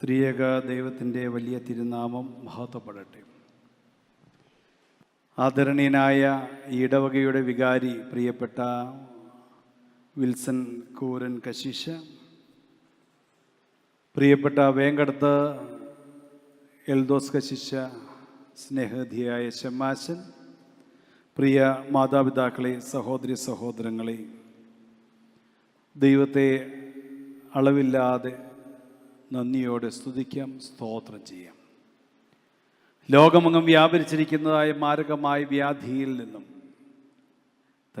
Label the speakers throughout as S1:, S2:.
S1: ത്രിയേക ദൈവത്തിന്റെ വലിയ തിരുനാമം മഹത്വപ്പെടട്ടെ. ആദരണീയനായ ഇടവകയുടെ വികാരി പ്രിയപ്പെട്ട വിൽസൺ കൂരൻ കശീശ പ്രിയപ്പെട്ട വേങ്കടത്ത് എൽദോസ് കശിശ സ്നേഹധിയായ ശമാശൻ പ്രിയ മാതാപിതാക്കളെ സഹോദരി സഹോദരങ്ങളെ ദൈവത്തെ അളവില്ലാതെ നന്ദിയോടെ സ്തുതിക്കാം സ്തോത്രം ചെയ്യാം. ലോകമങ്ങം വ്യാപരിച്ചിരിക്കുന്നതായ മാരകമായ വ്യാധിയിൽ നിന്നും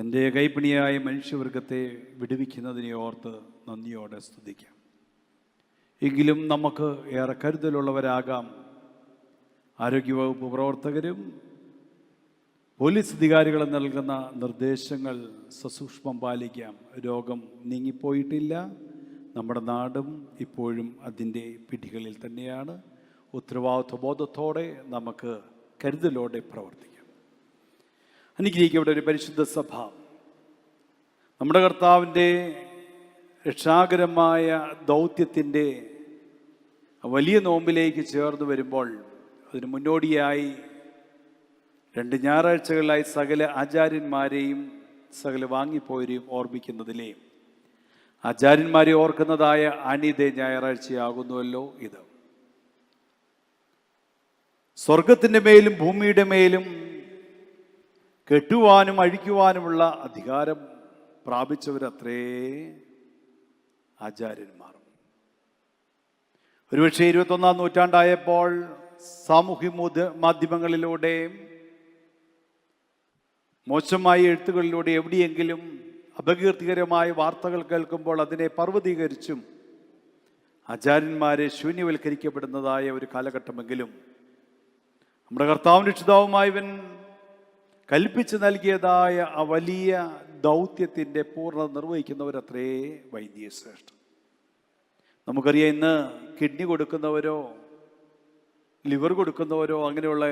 S1: തന്റെ കൈപ്പിണിയായ മനുഷ്യവർഗത്തെ വിടുവിക്കുന്നതിനെ ഓർത്ത് നന്ദിയോടെ സ്തുതിക്കാം. എങ്കിലും നമുക്ക് ഏറെ കരുതലുള്ളവരാകാം. ആരോഗ്യവകുപ്പ് പ്രവർത്തകരും പോലീസ് അധികാരികൾ നൽകുന്ന നിർദ്ദേശങ്ങൾ സസൂക്ഷ്മം പാലിക്കാം. രോഗം നീങ്ങിപ്പോയിട്ടില്ല. നമ്മുടെ നാടും ഇപ്പോഴും അതിന്റെ പിടികളിൽ തന്നെയാണ്. ഉത്തരവാദിത്വ ബോധത്തോടെ നമുക്ക് കരുതലോടെ പ്രവർത്തിക്കാം. അനുഗ്രഹിക്കവിടെ ഒരു പരിശുദ്ധ സഭ. നമ്മുടെ കർത്താവിന്റെ രക്ഷാകരമായ ദൗത്യത്തിന്റെ വലിയ നോമ്പിലേക്ക് ചേർന്ന് വരുമ്പോൾ അതിന് മുന്നോടിയായി രണ്ട് ഞായറാഴ്ചകളിലായി സകല ആചാര്യന്മാരെയും സകല വാങ്ങിപ്പോയരെയും ഓർമ്മിക്കുന്നതിലെ ആചാര്യന്മാരെ ഓർക്കുന്നതായ അനിതേ ഞായറാഴ്ചയാകുന്നുവല്ലോ ഇത്. സ്വർഗത്തിന്റെ മേലും ഭൂമിയുടെ മേലും കെട്ടുവാനും അഴിക്കുവാനുമുള്ള അധികാരം പ്രാപിച്ചവരത്രേ ആചാര്യന്മാർ. ഒരുപക്ഷെ ഇരുപത്തൊന്നാം നൂറ്റാണ്ടായപ്പോൾ സാമൂഹ്യ മാധ്യമങ്ങളിലൂടെ മോശമായ എഴുത്തുകളിലൂടെ എവിടെയെങ്കിലും അപകീർത്തികരമായ വാർത്തകൾ കേൾക്കുമ്പോൾ അതിനെ പർവതീകരിച്ചും ആചാര്യന്മാരെ ശൂന്യവൽക്കരിക്കപ്പെടുന്നതായ ഒരു കാലഘട്ടമെങ്കിലും നമ്മുടെ കർത്താവും രക്ഷിതാവുമായവൻ കൽപ്പിച്ച് നൽകിയതായ ആ വലിയ ദൗത്യത്തിന്റെ പൂർണത നിർവഹിക്കുന്നവരത്രേ വൈദ്യശ്രേഷ്ഠ നമുക്കറിയാം ഇന്ന് കിഡ്നി കൊടുക്കുന്നവരോ ലിവർ കൊടുക്കുന്നവരോ അങ്ങനെയുള്ള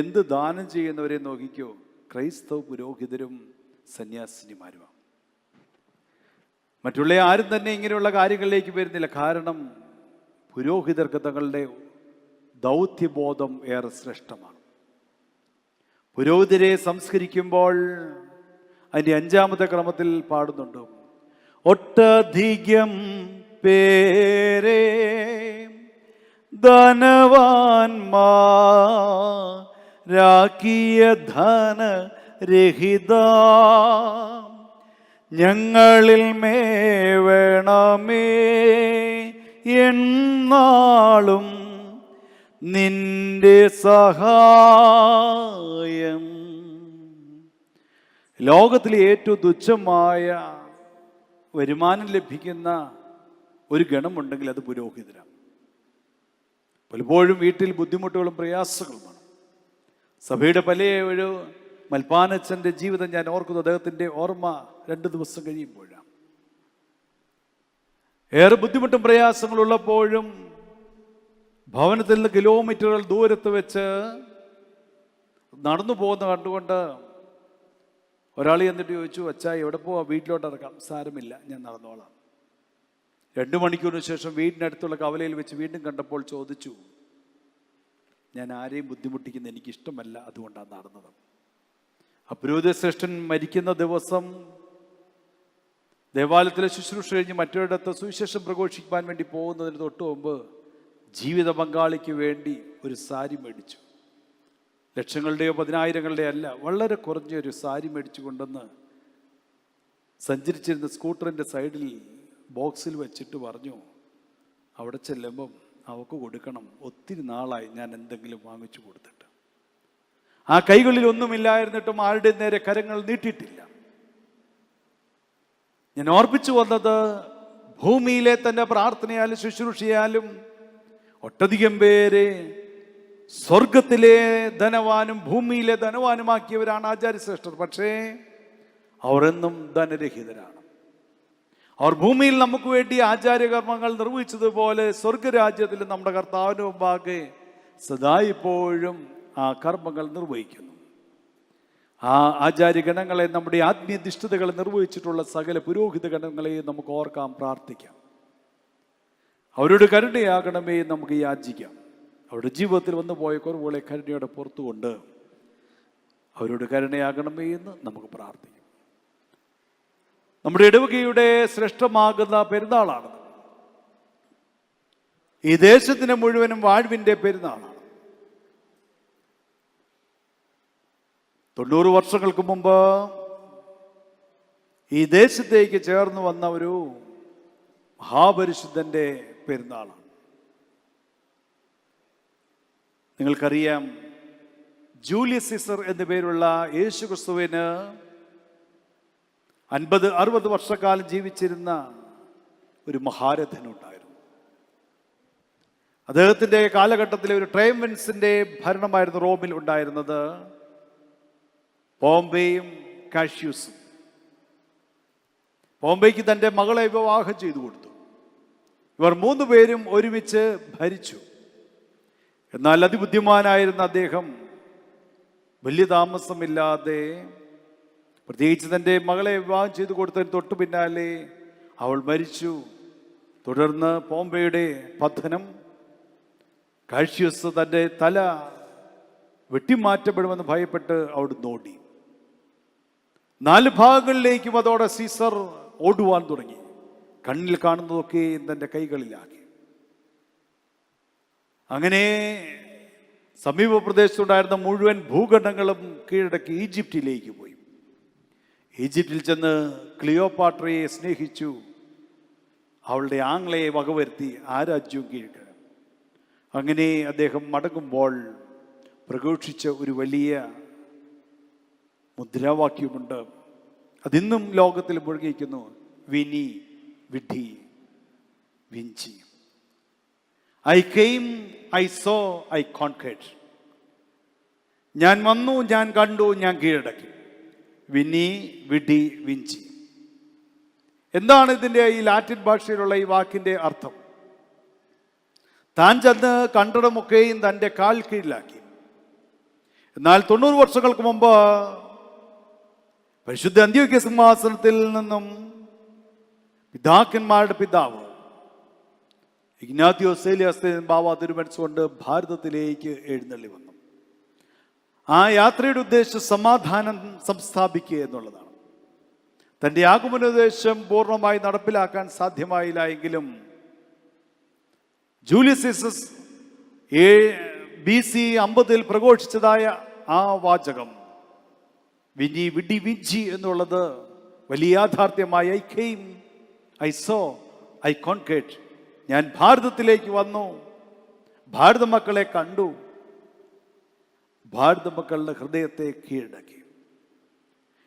S1: എന്ത് ദാനം ചെയ്യുന്നവരെ നോക്കിക്കോ ക്രൈസ്തവ പുരോഹിതരും സന്യാസിനിമാരുമാണ്. മറ്റുള്ള ആരും തന്നെ ഇങ്ങനെയുള്ള കാര്യങ്ങളിലേക്ക് വരുന്നില്ല. കാരണം പുരോഹിതർക്ക് തങ്ങളുടെ ദൗത്യബോധം ഏറെ ശ്രേഷ്ഠമാണ്. പുരോഹിതരെ സംസ്കരിക്കുമ്പോൾ അതിന്റെ അഞ്ചാമത്തെ ക്രമത്തിൽ പാടുന്നുണ്ട്. ഒട്ടധികം പേരെ ധനവാൻമാരാക്കിയ ധനരഹിത ഞങ്ങളിൽ മേവണമേ എന്നാളും നിന്റെ സഹായം. ലോകത്തിലെ ഏറ്റവും തുച്ഛമായ വരുമാനം ലഭിക്കുന്ന ഒരു ഗണമുണ്ടെങ്കിൽ അത് പുരോഹിതരാണ്. പലപ്പോഴും വീട്ടിൽ ബുദ്ധിമുട്ടുകളും പ്രയാസങ്ങളുമാണ്. സഭയുടെ പല ഒരു മൽപ്പാനച്ചന്റെ ജീവിതം ഞാൻ ഓർക്കുന്നു. അദ്ദേഹത്തിന്റെ ഓർമ്മ രണ്ട് ദിവസം കഴിയുമ്പോഴാണ്. ഏറെ ബുദ്ധിമുട്ടും പ്രയാസങ്ങളുള്ളപ്പോഴും ഭവനത്തിൽ നിന്ന് കിലോമീറ്ററുകൾ ദൂരത്ത് വെച്ച് നടന്നു പോകുന്ന കണ്ടുകൊണ്ട് ഒരാൾ എന്നിട്ട് ചോദിച്ചു അച്ഛാ എവിടെ പോവാ? വീട്ടിലോട്ട് ഇറക്കാം. സാരമില്ല ഞാൻ നടന്നോളാം. രണ്ട് മണിക്കൂറിന് ശേഷം വീടിനടുത്തുള്ള കവലയിൽ വെച്ച് വീണ്ടും കണ്ടപ്പോൾ ചോദിച്ചു ഞാൻ ആരെയും ബുദ്ധിമുട്ടിക്കുന്ന എനിക്കിഷ്ടമല്ല അതുകൊണ്ടാണ് നടന്നത്. അപുരോധശ്രേഷ്ഠൻ മരിക്കുന്ന ദിവസം ദേവാലയത്തിലെ ശുശ്രൂഷ കഴിഞ്ഞ് മറ്റൊരിടത്ത് സുവിശേഷം പ്രഘോഷിക്കാൻ വേണ്ടി പോകുന്നതിന് തൊട്ട് മുമ്പ് ജീവിത പങ്കാളിക്ക് വേണ്ടി ഒരു സാരി മേടിച്ചു. ലക്ഷങ്ങളുടെയോ പതിനായിരങ്ങളുടെയോ അല്ല വളരെ കുറഞ്ഞൊരു സാരി മേടിച്ചു കൊണ്ടെന്ന് സഞ്ചരിച്ചിരുന്ന സ്കൂട്ടറിന്റെ സൈഡിൽ ബോക്സിൽ വെച്ചിട്ട് പറഞ്ഞു അവിടെ ചെല്ലുമ്പം അവക്ക് കൊടുക്കണം ഒത്തിരി നാളായി ഞാൻ എന്തെങ്കിലും വാങ്ങിച്ചു കൊടുത്തിട്ട്. ആ കൈകളിൽ ഒന്നുമില്ലായിരുന്നിട്ടും ആരുടെ നേരെ കരങ്ങൾ നീട്ടിയിട്ടില്ല. ഞാൻ ഓർപ്പിച്ചു വന്നത് ഭൂമിയിലെ തന്നെ പ്രാർത്ഥനയാലും ശുശ്രൂഷയാലും ഒട്ടധികം പേരെ സ്വർഗത്തിലെ ധനവാനും ഭൂമിയിലെ ധനവാനുമാക്കിയവരാണ് ആചാര്യശ്രേഷ്ഠർ. പക്ഷേ അവർ എന്നും ധനരഹിതരാണ്. അവർ ഭൂമിയിൽ നമുക്ക് വേണ്ടി ആചാര്യകർമ്മങ്ങൾ നിർവഹിച്ചതുപോലെ സ്വർഗരാജ്യത്തിൽ നമ്മുടെ കർത്താവിന് മുമ്പാകെ സദാ ഇപ്പോഴും ആ കർമ്മങ്ങൾ നിർവഹിക്കുന്നു. ആ ആചാര്യഗണങ്ങളെ നമ്മുടെ ആത്മീയധിഷ്ഠിതകളെ നിർവഹിച്ചിട്ടുള്ള സകല പുരോഹിത ഗണങ്ങളെ നമുക്ക് ഓർക്കാം പ്രാർത്ഥിക്കാം. അവരോട് കരുണയാകണമേ നമുക്ക് യാചിക്കാം. അവരുടെ ജീവിതത്തിൽ വന്നു പോയ കുറവുകളെ കരുണയോടെ പുറത്തുകൊണ്ട് അവരോട് കരുണയാകണമേ എന്ന് നമുക്ക് പ്രാർത്ഥിക്കാം. നമ്മുടെ ഇടവകയുടെ ശ്രേഷ്ഠമാകുന്ന പെരുന്നാളാണ്. ഈ ദേശത്തിന് മുഴുവനും വാഴ്വിന്റെ പെരുന്നാളാണ്. തൊണ്ണൂറ് വർഷങ്ങൾക്ക് മുമ്പ് ഈ ദേശത്തേക്ക് ചേർന്ന് വന്ന ഒരു മഹാപരിശുദ്ധന്റെ പെരുന്നാളാണ്. നിങ്ങൾക്കറിയാം ജൂലിയസ് സിസർ എന്നു പേരുള്ള യേശു ക്രിസ്തുവിന് അൻപത് അറുപത് വർഷക്കാലം ജീവിച്ചിരുന്ന ഒരു മഹാരഥനുണ്ടായിരുന്നു. അദ്ദേഹത്തിന്റെ കാലഘട്ടത്തിലെ ഒരു ട്രൈംവൻസിന്റെ ഭരണമായിരുന്നു റോമിൽ ഉണ്ടായിരുന്നത്. ബോംബെയും കാഷ്യൂസും. പോംബെയ്ക്ക് തന്റെ മകളെ വിവാഹം ചെയ്തു കൊടുത്തു. ഇവർ മൂന്ന് പേരും ഒരുമിച്ച് ഭരിച്ചു. എന്നാൽ അതിബുദ്ധിമാനായിരുന്ന അദ്ദേഹം വലിയ താമസമില്ലാതെ പ്രത്യേകിച്ച് തന്റെ മകളെ വിവാഹം ചെയ്തു കൊടുത്തതിന് തൊട്ടു പിന്നാലെ അവൾ മരിച്ചു. തുടർന്ന് പോംബെയുടെ പതനം കാഴ്ചയസ് തന്റെ തല വെട്ടിമാറ്റപ്പെടുമെന്ന് ഭയപ്പെട്ട് അവിടുന്ന് ഓടി. നാല് ഭാഗങ്ങളിലേക്കും അതോടെ സീസർ ഓടുവാൻ തുടങ്ങി. കണ്ണിൽ കാണുന്നതൊക്കെ തന്റെ കൈകളിലാക്കി. അങ്ങനെ സമീപ പ്രദേശത്തുണ്ടായിരുന്ന മുഴുവൻ ഭൂഖണ്ഡങ്ങളും കീഴടക്കി ഈജിപ്തിലേക്ക് പോയി. ഈജിപ്തിൽ ചെന്ന് ക്ലിയോപാട്രയെ സ്നേഹിച്ചു. അവളുടെ ആംഗ്ലയെ വകവരുത്തി ആ രാജ്യവും കീഴടക്കി. അങ്ങനെ അദ്ദേഹം മടങ്ങുമ്പോൾ പ്രകോഷിച്ച ഒരു വലിയ മുദ്രാവാക്യമുണ്ട്. അതിന്നും ലോകത്തിൽ മുഴുകിയിരിക്കുന്നു. വിനി വിഡി Vinci. I came I saw I conquered. ഞാൻ വന്നു ഞാൻ കണ്ടു ഞാൻ കീഴടക്കി. വിനി വിഡി വിഞ്ചി. എന്താണ് ഇതിന്റെ ഈ ലാറ്റിൻ ഭാഷയിലുള്ള ഈ വാക്കിന്റെ അർത്ഥം? താൻ ചെന്ന് കണ്ടടമൊക്കെയും തന്റെ കാൽ കീഴിലാക്കി. എന്നാൽ തൊണ്ണൂറ് വർഷങ്ങൾക്ക് മുമ്പ് പരിശുദ്ധ അന്ത്യോക്യ സിംഹാസനത്തിൽ നിന്നും പിതാക്കന്മാരുടെ പിതാവ് ഇഗ്നാത്തിയോ സേലിയസ് ബാബ തിരുമനിച്ചുകൊണ്ട് ഭാരതത്തിലേക്ക് എഴുന്നള്ളി വന്നു. ആ യാത്രയുടെ ഉദ്ദേശം സമാധാനം സംസ്ഥാപിക്കുക എന്നുള്ളതാണ്. തന്റെ ആഗമനോദ്ദേശം പൂർണമായി നടപ്പിലാക്കാൻ സാധ്യമായില്ല എങ്കിലും ജൂലിയസിസസ് ഏ ബി സി അമ്പതിൽ പ്രഘോഷിച്ചതായ ആ വാചകം വിനി വിഡി വിഞ്ചി എന്നുള്ളത് വലിയ യാഥാർത്ഥ്യമായി I came I saw I conquered ഞാൻ ഭാരതത്തിലേക്ക് വന്നു. ഭാരത മക്കളെ കണ്ടു. ഭാരത മക്കളുടെ ഹൃദയത്തെ കീഴടക്കി.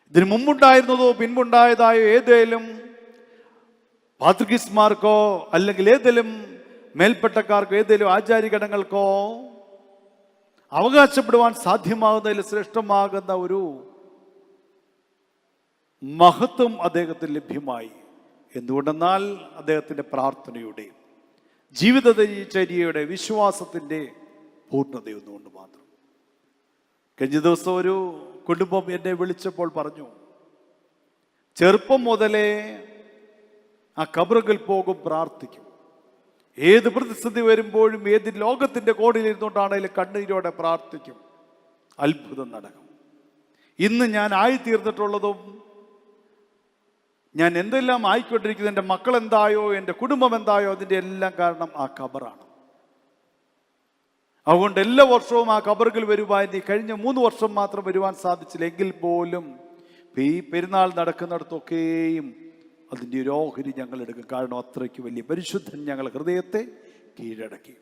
S1: ഇതിനു മുമ്പുണ്ടായിരുന്നതോ പിൻപുണ്ടായതായോ ഏതേലും പാത്രികിസ്മാർക്കോ അല്ലെങ്കിൽ ഏതെങ്കിലും മേൽപ്പെട്ടക്കാർക്കോ ഏതെങ്കിലും ആചാര്യഘടങ്ങൾക്കോ അവകാശപ്പെടുവാൻ സാധ്യമാകുന്നതിൽ ശ്രേഷ്ഠമാകുന്ന ഒരു മഹത്വം അദ്ദേഹത്തിന് ലഭ്യമായി. എന്തുകൊണ്ടെന്നാൽ അദ്ദേഹത്തിന്റെ പ്രാർത്ഥനയുടെ ജീവിതചര്യയുടെ വിശ്വാസത്തിന്റെ പൂർണതയൊന്നുകൊണ്ട് മാത്രം. കഴിഞ്ഞ ദിവസം ഒരു കുടുംബം എന്നെ വിളിച്ചപ്പോൾ പറഞ്ഞു ചെറുപ്പം മുതലേ ആ കബറുകൾ പോകും പ്രാർത്ഥിക്കും. ഏത് പ്രതിസന്ധി വരുമ്പോഴും ഏത് ലോകത്തിന്റെ കോടിയിലിരുന്നുകൊണ്ടാണെങ്കിലും കണ്ണീരോടെ പ്രാർത്ഥിക്കും. അത്ഭുതം നടക്കും. ഇന്ന് ഞാൻ ആയിത്തീർന്നിട്ടുള്ളതും ഞാൻ എന്തെല്ലാം ആയിക്കൊണ്ടിരിക്കുന്നത് എന്റെ മക്കൾ എന്തായോ എന്റെ കുടുംബം എന്തായോ അതിന്റെ എല്ലാം കാരണം ആ കബറാണ് അതുകൊണ്ട് എല്ലാ വർഷവും ആ കബറുകൾ വരുവാൻ ഈ കഴിഞ്ഞ മൂന്ന് വർഷം മാത്രം വരുവാൻ സാധിച്ചില്ല. എങ്കിൽ പോലും ഈ പെരുന്നാൾ നടക്കുന്നിടത്തൊക്കെയും അതിന്റെ ഒരു ഓഹരി ഞങ്ങൾ എടുക്കും കാരണം അത്രയ്ക്ക് വലിയ പരിശുദ്ധൻ ഞങ്ങൾ ഹൃദയത്തെ കീഴടക്കി.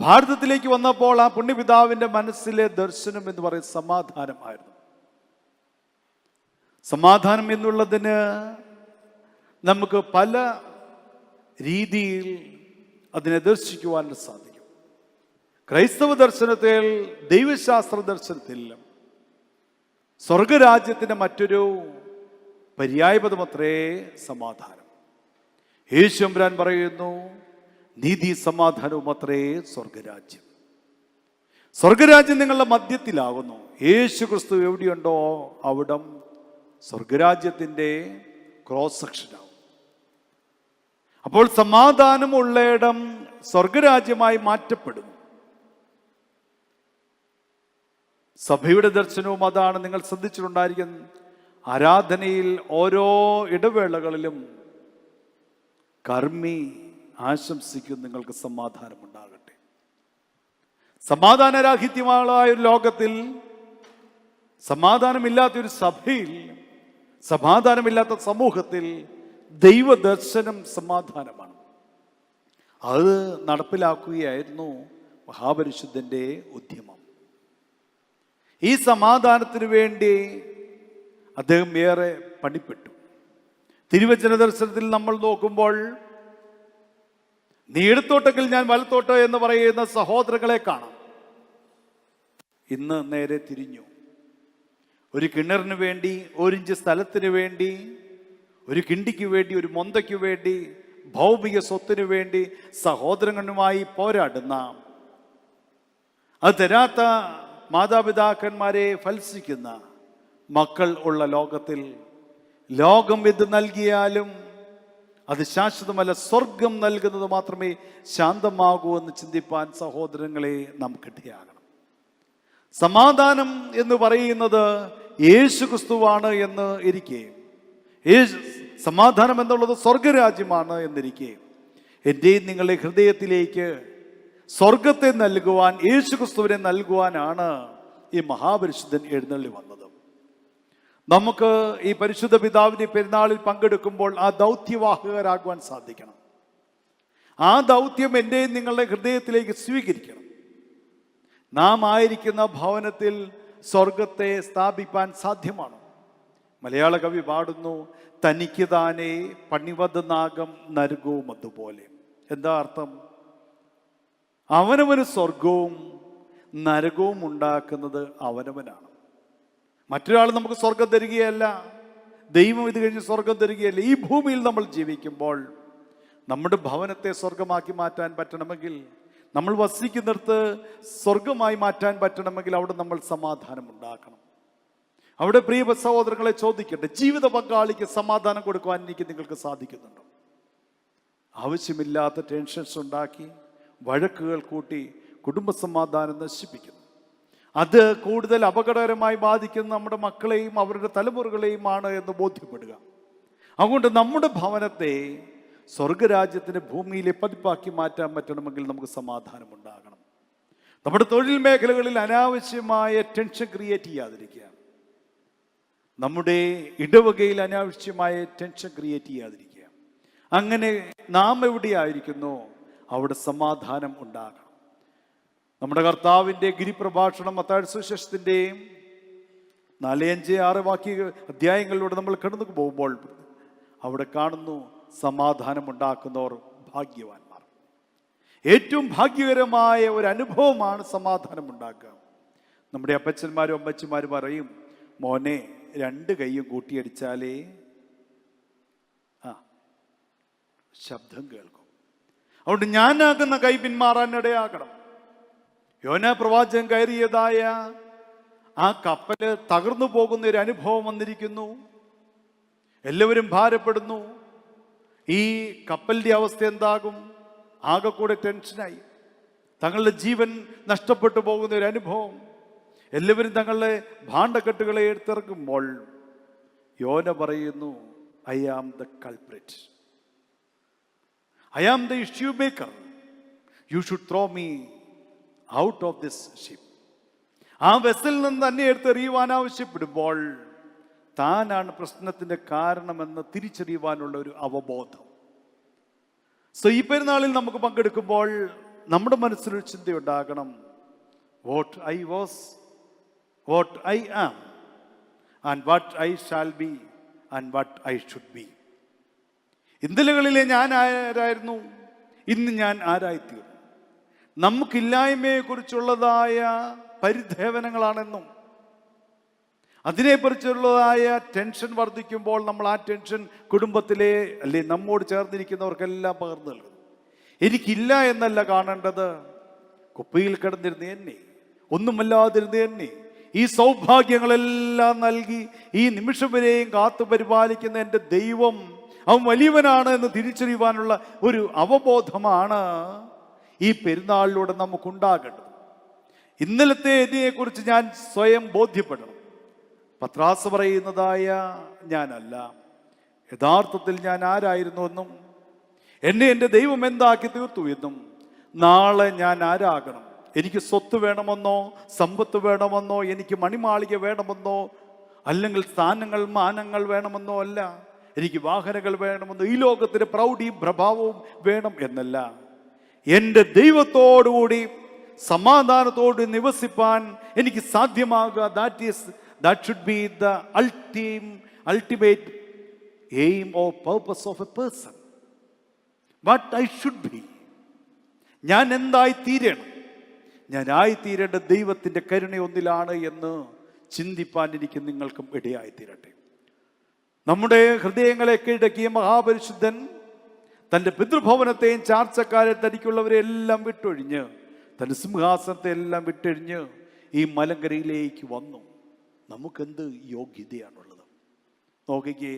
S1: ഭാരതത്തിലേക്ക് വന്നപ്പോൾ ആ പുണ്യപിതാവിന്റെ മനസ്സിലെ ദർശനം എന്ന് പറയുന്നത് സമാധാനമായിരുന്നു. സമാധാനം എന്നുള്ളതിന് നമുക്ക് പല രീതിയിൽ അതിനെ ദർശിക്കുവാൻ സാധിക്കും. ക്രൈസ്തവ ദർശനത്തിൽ ദൈവശാസ്ത്ര ദർശനത്തിൽ സ്വർഗരാജ്യത്തിന്റെ മറ്റൊരു പര്യായപദമത്രേ സമാധാനം. യേശുമ്പരാൻ പറയുന്നു നീതി സമാധാനവും അത്രേ സ്വർഗരാജ്യം. സ്വർഗരാജ്യം നിങ്ങളുടെ മധ്യത്തിലാകുന്നു. യേശു ക്രിസ്തു എവിടെയുണ്ടോ അവിടം സ്വർഗരാജ്യത്തിന്റെ ക്രോസ് സെക്ഷനാവും. അപ്പോൾ സമാധാനമുള്ളയിടം സ്വർഗരാജ്യമായി മാറ്റപ്പെടും സഭയുടെ ദർശനവും അതാണ് നിങ്ങൾ ശ്രദ്ധിച്ചിട്ടുണ്ടായിരിക്കും. ആരാധനയിൽ ഓരോ ഇടവേളകളിലും കർമ്മി ആശംസിക്കും നിങ്ങൾക്ക് സമാധാനമുണ്ടാകട്ടെ. സമാധാനരാഹിത്യമായ ഒരു ലോകത്തിൽ സമാധാനമില്ലാത്തൊരു സഭയിൽ സമാധാനമില്ലാത്ത സമൂഹത്തിൽ ദൈവദർശനം സമാധാനമാണ്. അത് നടപ്പിലാക്കുകയായിരുന്നു മഹാപരിശുദ്ധന്റെ ഉദ്യമം. ഈ സമാധാനത്തിന് വേണ്ടി അദ്ദേഹം ഏറെ പണിപ്പെട്ടു. തിരുവചന ദർശനത്തിൽ നമ്മൾ നോക്കുമ്പോൾ നീ ഇടത്തോട്ടെങ്കിൽ ഞാൻ വലത്തോട്ട് എന്ന് പറയുന്ന സഹോദരങ്ങളെ കാണാം. ഇന്ന് നേരെ തിരിഞ്ഞു. ഒരു കിണറിന് വേണ്ടി ഒരിഞ്ച് സ്ഥലത്തിന് വേണ്ടി ഒരു കിണ്ടിക്ക് വേണ്ടി ഒരു മൊന്തയ്ക്ക് വേണ്ടി ഭൗമിക സ്വത്തിന് വേണ്ടി സഹോദരങ്ങളുമായി പോരാടുന്ന അത് തരാത്ത മാതാപിതാക്കന്മാരെ ഫൽസിക്കുന്ന മക്കൾ ഉള്ള ലോകത്തിൽ ലോകം എന്ത് നൽകിയാലും അത് ശാശ്വതമല്ല സ്വർഗം നൽകുന്നത് മാത്രമേ ശാന്തമാകൂ എന്ന് ചിന്തിപ്പാൻ സഹോദരങ്ങളെ നാം കിട്ടിയാകണം. സമാധാനം എന്ന് പറയുന്നത് യേശു ക്രിസ്തുവാണ് എന്ന് ഇരിക്കെ യേശു സമാധാനം എന്നുള്ളത് സ്വർഗരാജ്യമാണ് എന്നിരിക്കെ എന്റെയും നിങ്ങളുടെ ഹൃദയത്തിലേക്ക് സ്വർഗത്തെ നൽകുവാൻ യേശു ക്രിസ്തുവിനെ നൽകുവാനാണ് ഈ മഹാപരിശുദ്ധൻ എഴുന്നള്ളി വന്നത്. നമുക്ക് ഈ പരിശുദ്ധ പിതാവിന്റെ പെരുന്നാളിൽ പങ്കെടുക്കുമ്പോൾ ആ ദൗത്യവാഹകരാകുവാൻ സാധിക്കണം. ആ ദൗത്യം എന്റെയും നിങ്ങളുടെ ഹൃദയത്തിലേക്ക് സ്വീകരിക്കണം. നാം ആയിരിക്കുന്ന ഭവനത്തിൽ സ്വർഗത്തെ സ്ഥാപിപ്പാൻ സാധ്യമാണ്? മലയാള കവി പാടുന്നു തനിക്ക് താനേ പണിവത് നാഗം നരകവും അതുപോലെ. എന്താ അർത്ഥം? അവനവന് സ്വർഗവും നരകവും ഉണ്ടാക്കുന്നത് അവനവനാണ്. മറ്റൊരാൾ നമുക്ക് സ്വർഗം തരികയല്ല. ദൈവം ഇത് കഴിഞ്ഞ് സ്വർഗം തരികയല്ല. ഈ ഭൂമിയിൽ നമ്മൾ ജീവിക്കുമ്പോൾ നമ്മുടെ ഭവനത്തെ സ്വർഗമാക്കി മാറ്റാൻ പറ്റണമെങ്കിൽ നമ്മൾ വസിക്കുന്നിടത്ത് സ്വർഗമായി മാറ്റാൻ പറ്റണമെങ്കിൽ അവിടെ നമ്മൾ സമാധാനം ഉണ്ടാക്കണം. അവിടെ പ്രിയ സഹോദരങ്ങളെ ചോദിക്കട്ടെ ജീവിത പങ്കാളിക്ക് സമാധാനം കൊടുക്കുവാൻ എനിക്ക് നിങ്ങൾക്ക് സാധിക്കുന്നുണ്ടോ? ആവശ്യമില്ലാത്ത ടെൻഷൻസ് ഉണ്ടാക്കി വഴക്കുകൾ കൂട്ടി കുടുംബ സമാധാനം നശിപ്പിക്കുന്നു. അത് കൂടുതൽ അപകടകരമായി ബാധിക്കുന്ന നമ്മുടെ മക്കളെയും അവരുടെ തലമുറകളെയുമാണ് എന്ന് ബോധ്യപ്പെടുക. അതുകൊണ്ട് നമ്മുടെ ഭവനത്തെ സ്വർഗരാജ്യത്തിന്റെ ഭൂമിയിലെ പതിപ്പാക്കി മാറ്റാൻ പറ്റണമെങ്കിൽ നമുക്ക് സമാധാനമുണ്ടാകണം നമ്മുടെ തൊഴിൽ മേഖലകളിൽ അനാവശ്യമായ ടെൻഷൻ ക്രിയേറ്റ് ചെയ്യാതിരിക്കുക നമ്മുടെ ഇടവകയിൽ അനാവശ്യമായ ടെൻഷൻ ക്രിയേറ്റ് ചെയ്യാതിരിക്കുക അങ്ങനെ നാം എവിടെയായിരിക്കുന്നു അവിടെ സമാധാനം ഉണ്ടാകണം. നമ്മുടെ കർത്താവിന്റെ ഗിരിപ്രഭാഷണം മത്താഴ് സുശേഷത്തിന്റെയും നാല് അഞ്ച് ആറ് ബാക്കി അധ്യായങ്ങളിലൂടെ നമ്മൾ കിടന്നു പോകുമ്പോൾ അവിടെ കാണുന്നു സമാധാനം ഉണ്ടാക്കുന്നവർ ഭാഗ്യവാന്മാർ. ഏറ്റവും ഭാഗ്യകരമായ ഒരു അനുഭവമാണ് സമാധാനം ഉണ്ടാക്കുക നമ്മുടെ അപ്പച്ചന്മാരും അമ്മച്ചന്മാരും പറയും മോനെ രണ്ട് കൈയും കൂട്ടിയടിച്ചാലേ ആ ശബ്ദം കേൾക്കും. അതുകൊണ്ട് ഞാനാകുന്ന കൈ പിന്മാറാൻ ഇടയാകണം. യോന പ്രവാചകൻ കയറിയതായ ആ കപ്പൽ തകർന്നു പോകുന്ന ഒരു അനുഭവം വന്നിരിക്കുന്നു. എല്ലാവരും ഭാരപ്പെടുന്നു. ഈ കപ്പലിന്റെ അവസ്ഥ എന്താകും? ആകെ കൂടെ ടെൻഷനായി. തങ്ങളുടെ ജീവൻ നഷ്ടപ്പെട്ടു പോകുന്ന ഒരു അനുഭവം. എല്ലാവരും തങ്ങളുടെ ഭാണ്ഡക്കെട്ടുകളെ എടുത്തിറങ്ങുമ്പോൾ യോന പറയുന്നു I am the culprit I am the issue maker you should throw me out of this ship ആ വെസ്സിൽ നിന്ന് തന്നെ എടുത്തെറിയുവാൻ ആവശ്യപ്പെടുമ്പോൾ താനാണ് പ്രശ്നത്തിന്റെ കാരണമെന്ന് തിരിച്ചറിയുവാനുള്ള ഒരു അവബോധം. സോ ഈ പെരുന്നാളിൽ നമുക്ക് പങ്കെടുക്കുമ്പോൾ നമ്മുടെ മനസ്സിലൊരു ചിന്തയുണ്ടാകണം. What I was what I am and what I shall be and what I should be ഇന്നലകളിലെ ഞാൻ ആരായിരുന്നു? ഇന്ന് ഞാൻ ആരായിത്തീർന്നു? നമുക്കില്ലായ്മയെക്കുറിച്ചുള്ളതായ പരിദേവനങ്ങളാണെന്നും അതിനെക്കുറിച്ചുള്ളതായ ടെൻഷൻ വർദ്ധിക്കുമ്പോൾ നമ്മൾ ആ ടെൻഷൻ കുടുംബത്തിലെ അല്ലെ നമ്മോട് ചേർന്നിരിക്കുന്നവർക്കെല്ലാം പകർന്നു നൽകുന്നു. എനിക്കില്ല എന്നല്ല കാണേണ്ടത്. കുപ്പിയിൽ കിടന്നിരുന്ന എന്നെ ഒന്നുമല്ലാതിരുന്ന എന്നെ ഈ സൗഭാഗ്യങ്ങളെല്ലാം നൽകി ഈ നിമിഷം വരെയും കാത്തു പരിപാലിക്കുന്ന എന്റെ ദൈവം അവൻ വലിയവനാണ് എന്ന് തിരിച്ചറിയുവാനുള്ള ഒരു അവബോധമാണ് ഈ പെരുന്നാളിലൂടെ നമുക്കുണ്ടാകേണ്ടത്. ഇന്നലത്തെ എന്നെക്കുറിച്ച് ഞാൻ സ്വയം ബോധ്യപ്പെടണം. പത്രാസ് പറയുന്നതായ ഞാനല്ല. യഥാർത്ഥത്തിൽ ഞാൻ ആരായിരുന്നു എന്നും എന്നെ എന്റെ ദൈവം എന്താക്കി തീർത്തു എന്നും നാളെ ഞാൻ ആരാകണം? എനിക്ക് സ്വത്ത് വേണമെന്നോ സമ്പത്ത് വേണമെന്നോ എനിക്ക് മണിമാളിക വേണമെന്നോ അല്ലെങ്കിൽ സ്ഥാനങ്ങൾ മാനങ്ങൾ വേണമെന്നോ അല്ല. എനിക്ക് വാഹനങ്ങൾ വേണമെന്നോ ഈ ലോകത്തിന്റെ പ്രൗഢിയും പ്രഭാവവും വേണം എന്നല്ല. എന്റെ ദൈവത്തോടുകൂടി സമാധാനത്തോട് നിവസിപ്പാൻ എനിക്ക് സാധ്യമാകുക that is that should be the ultimate, ultimate aim or purpose of a person. What I should be. ഞാൻ എന്തായി തീരണം ഞാൻ ആയിത്തീരേണ്ട ദൈവത്തിന്റെ കരുണയൊന്നിലാണ് എന്ന് ചിന്തിപ്പാൻ എനിക്ക് നിങ്ങൾക്കും ഇടയായി തീരട്ടെ നമ്മുടെ ഹൃദയങ്ങളെ കീഴടക്കിയ മഹാപരിശുദ്ധൻ തന്റെ പിതൃഭവനത്തെയും ചാർച്ചക്കാരെ തനിക്കുള്ളവരെ എല്ലാം വിട്ടൊഴിഞ്ഞ് തന്റെ സിംഹാസനത്തെ എല്ലാം വിട്ടൊഴിഞ്ഞ് ഈ മലങ്കരയിലേക്ക് വന്നു നമുക്കെന്ത് യോഗ്യതയാണുള്ളത്? നോക്കിക്കേ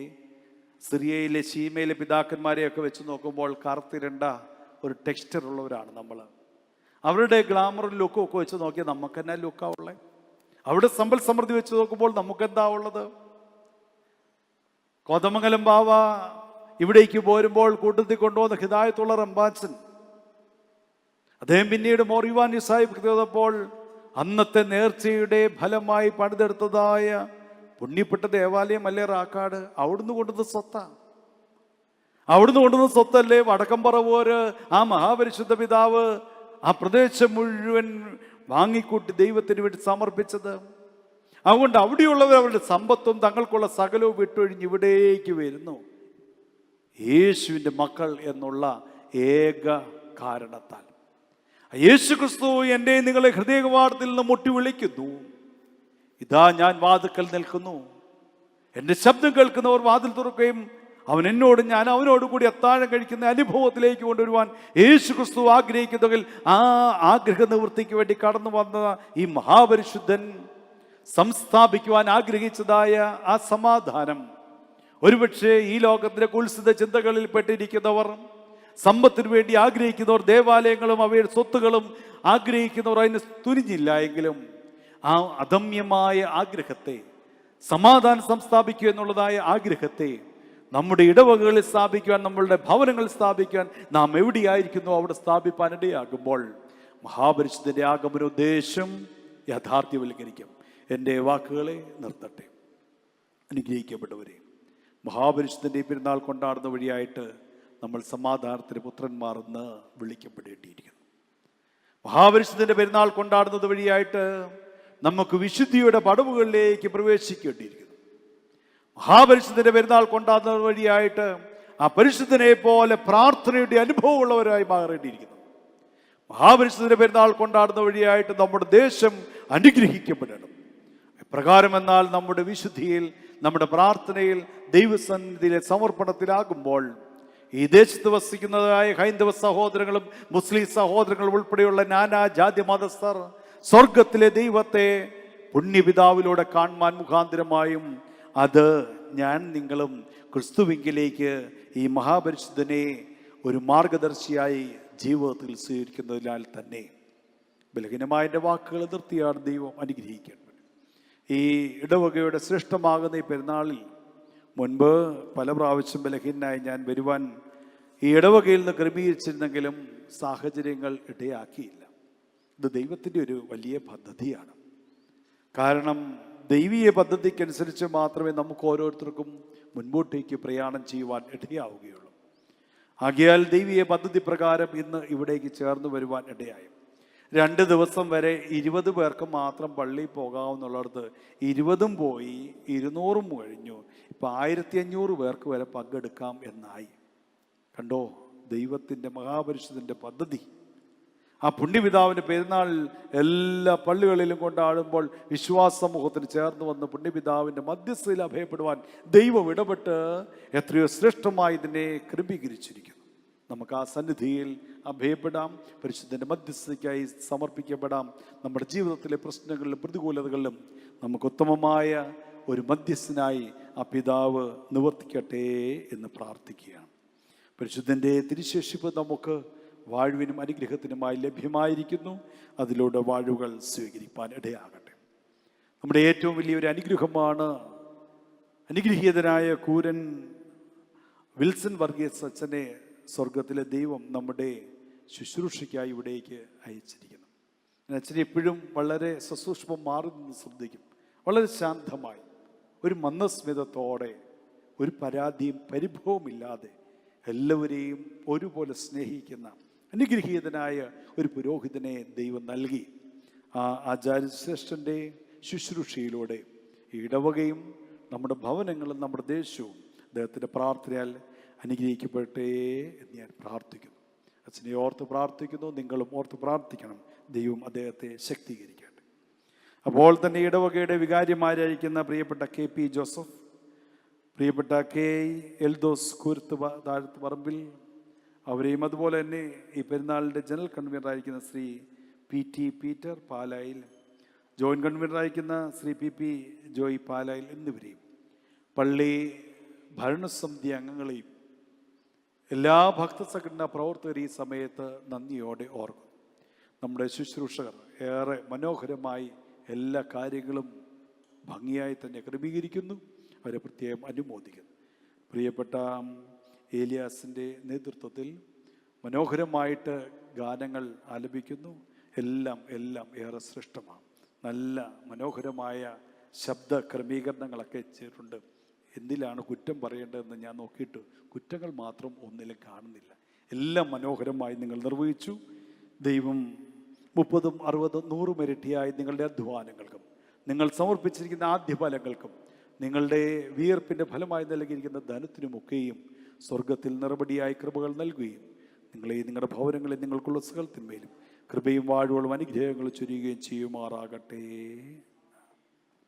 S1: സിറിയയിലെ ഷീമയിലെ പിതാക്കന്മാരെയൊക്കെ വെച്ച് നോക്കുമ്പോൾ കറുത്തിരണ്ട ഒരു ടെക്സ്ചർ ഉള്ളവരാണ് നമ്മൾ അവരുടെ ഗ്ലാമർ ലുക്കും ഒക്കെ വെച്ച് നോക്കിയാൽ നമുക്ക് തന്നെ ലുക്കാ ഉള്ളത് അവിടെ സമ്പൽ സമൃദ്ധി വെച്ച് നോക്കുമ്പോൾ നമുക്കെന്താ ഉള്ളത്? കോതമംഗലം ബാവ ഇവിടേക്ക് പോരുമ്പോൾ കൂട്ടത്തിൽ കൊണ്ടുവന്ന ഹിതായത്തുള്ള റംബാച്ചൻ അദ്ദേഹം പിന്നീട് മോറിവാൻ സാഹിബ് ചെയ്തപ്പോൾ അന്നത്തെ നേർച്ചയുടെ ഫലമായി പണിതെടുത്തതായ പുണ്യപ്പെട്ട ദേവാലയം അല്ലേ റാക്കാട്? അവിടുന്ന് കൊണ്ടുവന്ന സ്വത്താ. അവിടുന്ന് കൊണ്ടുവന്ന സ്വത്തല്ലേ വടക്കമ്പറവോര് ആ മഹാപരിശുദ്ധ പിതാവ് ആ പ്രദേശം മുഴുവൻ വാങ്ങിക്കൂട്ടി ദൈവത്തിന് വേണ്ടി സമർപ്പിച്ചത്. അതുകൊണ്ട് അവിടെയുള്ളവർ അവരുടെ സമ്പത്തും തങ്ങൾക്കുള്ള സകലവും വിട്ടൊഴിഞ്ഞ് ഇവിടേക്ക് വരുന്നു. യേശുവിന്റെ മക്കൾ എന്നുള്ള ഏക കാരണത്താൽ. യേശു ക്രിസ്തു എന്റെ നിങ്ങളെ ഹൃദയകവാടത്തിൽ നിന്ന് മുട്ടി വിളിക്കുന്നു ഇതാ ഞാൻ വാതുക്കൽ നിൽക്കുന്നു. എന്റെ ശബ്ദം കേൾക്കുന്നവർ വാതിൽ തുറക്കുകയും അവൻ എന്നോട് ഞാൻ അവനോട് കൂടി അത്താഴം കഴിക്കുന്ന അനുഭവത്തിലേക്ക് കൊണ്ടുവരുവാൻ യേശു ക്രിസ്തു ആഗ്രഹിക്കുന്നെങ്കിൽ ആ ആഗ്രഹ നിവൃത്തിക്ക് വേണ്ടി കടന്നു വന്ന ഈ മഹാപരിശുദ്ധൻ സംസ്ഥാപിക്കുവാൻ ആഗ്രഹിച്ചതായ ആ സമാധാനം. ഒരുപക്ഷെ ഈ ലോകത്തിലെ കുൽസിത ചിന്തകളിൽ പെട്ടിരിക്കുന്നവർ സമ്പത്തിന് വേണ്ടി ആഗ്രഹിക്കുന്നവർ ദേവാലയങ്ങളും അവയുടെ സ്വത്തുകളും ആഗ്രഹിക്കുന്നവർ അതിന് തുനിഞ്ഞില്ല എങ്കിലും ആ അദമ്യമായ ആഗ്രഹത്തെ സമാധാനം സംസ്ഥാപിക്കുക എന്നുള്ളതായ ആഗ്രഹത്തെ നമ്മുടെ ഇടവകകളിൽ സ്ഥാപിക്കുവാൻ നമ്മളുടെ ഭവനങ്ങൾ സ്ഥാപിക്കുവാൻ നാം എവിടെയായിരിക്കുന്നു അവിടെ സ്ഥാപിപ്പാൻ ഇടയാകുമ്പോൾ ആഗമന ഉദ്ദേശം യാഥാർത്ഥ്യവൽക്കരിക്കും. എന്റെ വാക്കുകളെ നിർത്തട്ടെ. അനുഗ്രഹിക്കപ്പെട്ടവരെ മഹാപരിഷത്തിന്റെ പെരുന്നാൾ കൊണ്ടാടുന്ന വഴിയായിട്ട് നമ്മൾ സമാധാനത്തിന് പുത്രന്മാർ എന്ന് വിളിക്കപ്പെടേണ്ടിയിരിക്കുന്നു. മഹാപരിശുദ്ധന്റെ പെരുന്നാൾ കൊണ്ടാടുന്നത് വഴിയായിട്ട് നമുക്ക് വിശുദ്ധിയുടെ പടവുകളിലേക്ക് പ്രവേശിക്കേണ്ടിയിരിക്കുന്നു. മഹാപരിശുദ്ധന്റെ പെരുന്നാൾ കൊണ്ടാടുന്നത് വഴിയായിട്ട് ആ പരിശുദ്ധനെ പോലെ പ്രാർത്ഥനയുടെ അനുഭവമുള്ളവരായി മാറേണ്ടിയിരിക്കുന്നു. മഹാപരിശുദ്ധന്റെ പെരുന്നാൾ കൊണ്ടാടുന്ന വഴിയായിട്ട് നമ്മുടെ ദേശം അനുഗ്രഹിക്കപ്പെടണം. പ്രകാരം എന്നാൽ നമ്മുടെ വിശുദ്ധിയിൽ നമ്മുടെ പ്രാർത്ഥനയിൽ ദൈവസന്നിധിയിലെ സമർപ്പണത്തിലാകുമ്പോൾ ഈ ദേശത്ത് വസിക്കുന്നതായ ഹൈന്ദവ സഹോദരങ്ങളും മുസ്ലിം സഹോദരങ്ങളും ഉൾപ്പെടെയുള്ള നാനാ ജാതി മതസ്ഥർ സ്വർഗത്തിലെ ദൈവത്തെ പുണ്യപിതാവിലൂടെ കാണുവാൻ മുഖാന്തരമായും അത് ഞാൻ നിങ്ങളും ക്രിസ്തുവിങ്കിലേക്ക് ഈ മഹാപരിശുദ്ധനെ ഒരു മാർഗദർശിയായി ജീവിതത്തിൽ സ്വീകരിക്കുന്നതിനാൽ തന്നെ ബലഹീനമായ എന്റെ വാക്കുകൾ നിർത്തിയാണ് ദൈവം അനുഗ്രഹിക്കേണ്ടത്. ഈ ഇടവകയുടെ ശ്രേഷ്ഠമാകുന്ന ഈ പെരുന്നാളിൽ മുൻപ് പല പ്രാവശ്യം ബലഹീനായി ഞാൻ വരുവാൻ ഈ ഇടവകയിൽ നിന്ന് ക്രമീകരിച്ചിരുന്നെങ്കിലും സാഹചര്യങ്ങൾ ഇടയാക്കിയില്ല. ഇത് ദൈവത്തിന്റെ ഒരു വലിയ പദ്ധതിയാണ്. കാരണം ദൈവീയ പദ്ധതിക്കനുസരിച്ച് മാത്രമേ നമുക്ക് ഓരോരുത്തർക്കും മുൻപോട്ടേക്ക് പ്രയാണം ചെയ്യുവാൻ ഇടയാവുകയുള്ളൂ. ആകിയാൽ ദൈവീയ പദ്ധതി പ്രകാരം ഇന്ന് ഇവിടേക്ക് ചേർന്ന് വരുവാൻ ഇടയായി. രണ്ട് ദിവസം വരെ ഇരുപത് പേർക്ക് മാത്രം പള്ളിയിൽ പോകാവുന്നുള്ളിടത്ത് ഇരുപതും പോയി ഇരുന്നൂറും കഴിഞ്ഞു. ഇപ്പം ആയിരത്തി അഞ്ഞൂറ് പേർക്ക് വരെ പങ്കെടുക്കാം എന്നായി. കണ്ടോ ദൈവത്തിന്റെ മഹാപരിഷത്തിന്റെ പദ്ധതി. ആ പുണ്യപിതാവിന്റെ പെരുന്നാളിൽ എല്ലാ പള്ളികളിലും കൊണ്ടാടുമ്പോൾ വിശ്വാസ സമൂഹത്തിന് ചേർന്ന് വന്ന് പുണ്യപിതാവിന്റെ മധ്യസ്ഥയിൽ അഭയപ്പെടുവാൻ ദൈവം ഇടപെട്ട് എത്രയോ ശ്രേഷ്ഠമായി ഇതിനെ ക്രമീകരിച്ചിരിക്കുന്നു. നമുക്ക് ആ സന്നിധിയിൽ അഭയപ്പെടാം പരിശുദ്ധന്റെ മധ്യസ്ഥയ്ക്കായി സമർപ്പിക്കപ്പെടാം. നമ്മുടെ ജീവിതത്തിലെ പ്രശ്നങ്ങളിലും പ്രതികൂലതകളിലും നമുക്ക് ഉത്തമമായ ഒരു മധ്യസ്ഥനായി ആ പിതാവ് നിവർത്തിക്കട്ടെ എന്ന് പ്രാർത്ഥിക്കുകയാണ്. പരിശുദ്ധന്റെ തിരുശേഷിപ്പ് നമുക്ക് വാഴുവിനും അനുഗ്രഹത്തിനുമായി ലഭ്യമായിരിക്കുന്നു. അതിലൂടെ വാഴുകൾ സ്വീകരിപ്പാൻ ഇടയാകട്ടെ. നമ്മുടെ ഏറ്റവും വലിയൊരു അനുഗ്രഹമാണ് അനുഗ്രഹീതനായ കൂരൻ വിൽസൺ വർഗീസ് അച്ഛനെ സ്വർഗത്തിലെ ദൈവം നമ്മുടെ ശുശ്രൂഷയ്ക്കായി ഇവിടേക്ക് അയച്ചിരിക്കുന്നു. ഞാൻ അച്ഛനെ എപ്പോഴും വളരെ സസൂക്ഷ്മം മാറി നിന്ന് ശ്രദ്ധിക്കും. വളരെ ശാന്തമായി ഒരു മന്ദസ്മിതത്തോടെ ഒരു പരാതിയും പരിഭവമില്ലാതെ എല്ലാവരെയും ഒരുപോലെ സ്നേഹിക്കുന്ന അനുഗ്രഹീതനായ ഒരു പുരോഹിതനെ ദൈവം നൽകി. ആ ആചാര്യശ്രേഷ്ഠന്റെ ശുശ്രൂഷയിലൂടെ ഇടവകയും നമ്മുടെ ഭവനങ്ങളും നമ്മുടെ ദേശവും അദ്ദേഹത്തിന്റെ പ്രാർത്ഥനയാൽ അനുഗ്രഹിക്കപ്പെട്ടേ എന്ന് ഞാൻ പ്രാർത്ഥിക്കുന്നു. അച്ഛനെ ഓർത്ത് പ്രാർത്ഥിക്കുന്നു നിങ്ങളും ഓർത്ത് പ്രാർത്ഥിക്കണം. ദൈവം അദ്ദേഹത്തെ ശക്തീകരിക്കട്ടെ. അപ്പോൾ തന്നെ ഇടവകയുടെ വികാര്യമാരായിരിക്കുന്ന പ്രിയപ്പെട്ട കെ പി ജോസഫ് പ്രിയപ്പെട്ട കെ എൽദോസ് കുരുത്ത് താഴത്ത് പറമ്പിൽ അവരെയും അതുപോലെ തന്നെ ഈ പെരുന്നാളിന്റെ ജനറൽ കൺവീനറായിരിക്കുന്ന ശ്രീ പി ടി പീറ്റർ പാലായിൽ ജോയിന്റ് കൺവീനറായിരിക്കുന്ന ശ്രീ പി പി ജോയി പാലായിൽ എന്നിവരെയും പള്ളി ഭരണസമിതി അംഗങ്ങളെയും എല്ലാ ഭക്തസംഘടനാ പ്രവർത്തകർ ഈ സമയത്ത് നന്ദിയോടെ ഓർക്കും. നമ്മുടെ ശുശ്രൂഷകർ ഏറെ മനോഹരമായി എല്ലാ കാര്യങ്ങളും ഭംഗിയായി തന്നെ ക്രമീകരിക്കുന്നു. അവരെ പ്രത്യേകം അനുമോദിക്കുന്നു. പ്രിയപ്പെട്ട ഏലിയാസിന്റെ നേതൃത്വത്തിൽ മനോഹരമായിട്ട് ഗാനങ്ങൾ ആലപിക്കുന്നു. എല്ലാം എല്ലാം ഏറെ ശ്രേഷ്ഠമാണ്. നല്ല മനോഹരമായ ശബ്ദ ക്രമീകരണങ്ങളൊക്കെ ചെയ്തിട്ടുണ്ട്. എന്തിലാണ് കുറ്റം പറയേണ്ടതെന്ന് ഞാൻ നോക്കിയിട്ട് കുറ്റങ്ങൾ മാത്രം ഒന്നിലും കാണുന്നില്ല. എല്ലാം മനോഹരമായി നിങ്ങൾ നിർവഹിച്ചു. ദൈവം മുപ്പതും അറുപതും നൂറും ഇരട്ടിയായി നിങ്ങളുടെ അധ്വാനങ്ങൾക്കും നിങ്ങൾ സമർപ്പിച്ചിരിക്കുന്ന ആദ്യ ഫലങ്ങൾക്കും നിങ്ങളുടെ വിയർപ്പിന്റെ ഫലമായി നൽകിയിരിക്കുന്ന ധനത്തിനുമൊക്കെയും സ്വർഗത്തിൽ നിറപടിയായി കൃപകൾ നൽകുകയും നിങ്ങളെ നിങ്ങളുടെ ഭവനങ്ങളിൽ നിങ്ങൾക്കുള്ള സുഖത്തിന്മേലും കൃപയും വാഴുവളും അനുഗ്രഹങ്ങളും ചൊരിയുകയും ചെയ്യുമാറാകട്ടെ.